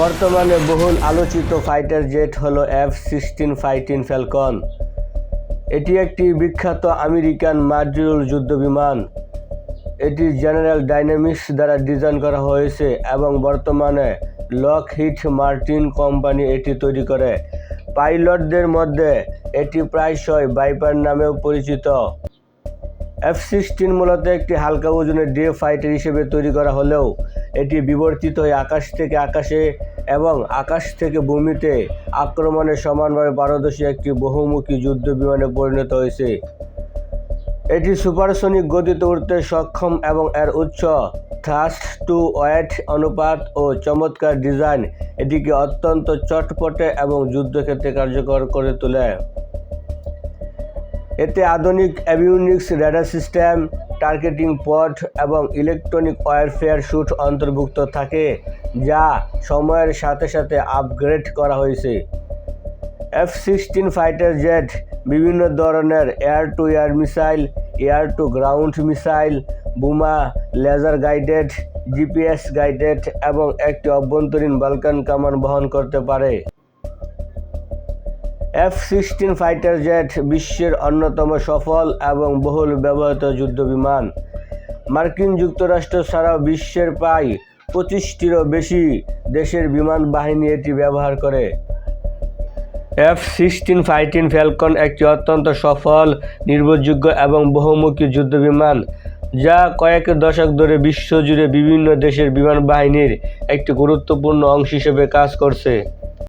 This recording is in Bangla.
বর্তমানে বহুল আলোচিত ফাইটার জেট হলো এফ সিক্সটিন ফাইটিন ফ্যালকন। এটি একটি বিখ্যাত আমেরিকান মার্জুল যুদ্ধবিমান। এটি জেনারেল ডাইনামিক্স দ্বারা ডিজাইন করা হয়েছে এবং বর্তমানে লক হিট মার্টিন কোম্পানি এটি তৈরি করে। পাইলটদের মধ্যে এটি প্রায়শই বাইপার নামেও পরিচিত। এফ সিক্সটিন মূলত একটি হালকা ওজনের ডে ফাইটার হিসেবে তৈরি করা হলেও এটি বিবর্তিত হয়ে আকাশ থেকে আকাশে এবং আকাশ থেকে ভূমিতে আক্রমণে সমানভাবে পারদর্শী একটি বহুমুখী যুদ্ধ বিমানে পরিণত হয়েছে। এটি সুপারসনিক গতিতে উঠতে সক্ষম এবং এর উচ্চ থ্রাস্ট টু ওয়েট অনুপাত ও চমৎকার ডিজাইন এটিকে অত্যন্ত চটপটে এবং যুদ্ধক্ষেত্রে কার্যকর করে তোলে। এতে আধুনিক avionics radar system targeting pod এবং ইলেকট্রনিক ওয়ারফেয়ার স্যুট অন্তর্ভুক্ত থাকে, যা সময়ের সাথে সাথে আপগ্রেড করা হয়েছে। এফ সিক্সটিন ফাইটার জেট বিভিন্ন ধরনের air to air missile air to ground missile বোমা লেজার গাইডেড জিপিএস গাইডেড এবং একটি অভ্যন্তরীণ বালকান কামান বহন করতে পারে। এফ সিক্সটিন ফাইটার জেট বিশ্বের অন্যতম সফল এবং বহুল ব্যবহৃত যুদ্ধবিমান মার্কিন যুক্তরাষ্ট্র ছাড়াও বিশ্বের প্রায় পঁচিশটিরও বেশি দেশের বিমান বাহিনী এটি ব্যবহার করে। এফ সিক্সটিন ফাইটিন ফ্যালকন একটি অত্যন্ত সফল, নির্ভরযোগ্য এবং বহুমুখী যুদ্ধবিমান যা কয়েক দশক ধরে বিশ্বজুড়ে বিভিন্ন দেশের বিমান বাহিনীর একটি গুরুত্বপূর্ণ অংশ হিসেবে কাজ করছে।